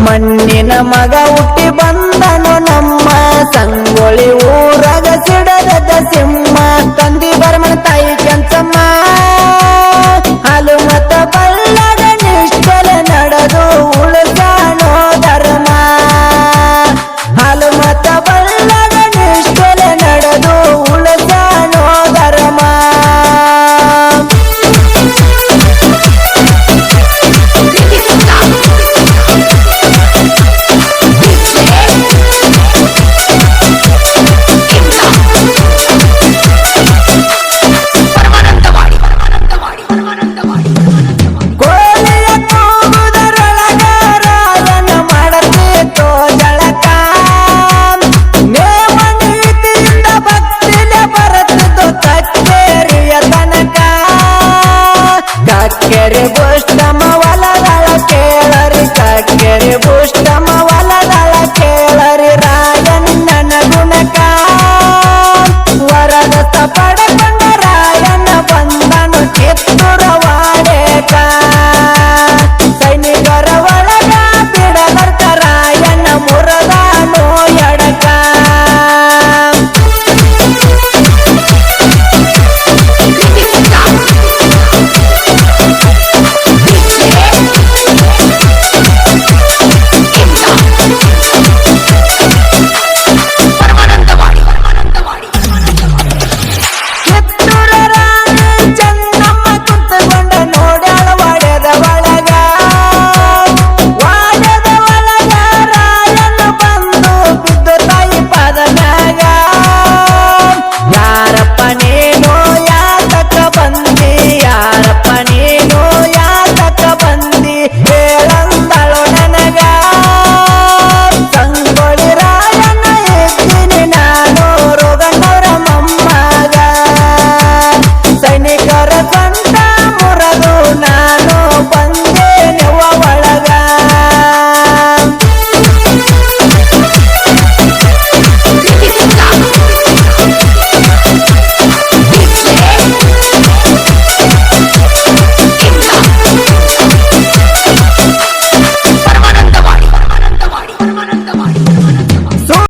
ಮಣ್ಣಿನ ಮಗ ಹುಟ್ಟಿ ಬಂದನು ನಮ್ಮ ಸಂಗೊಳ್ಳಿ first time I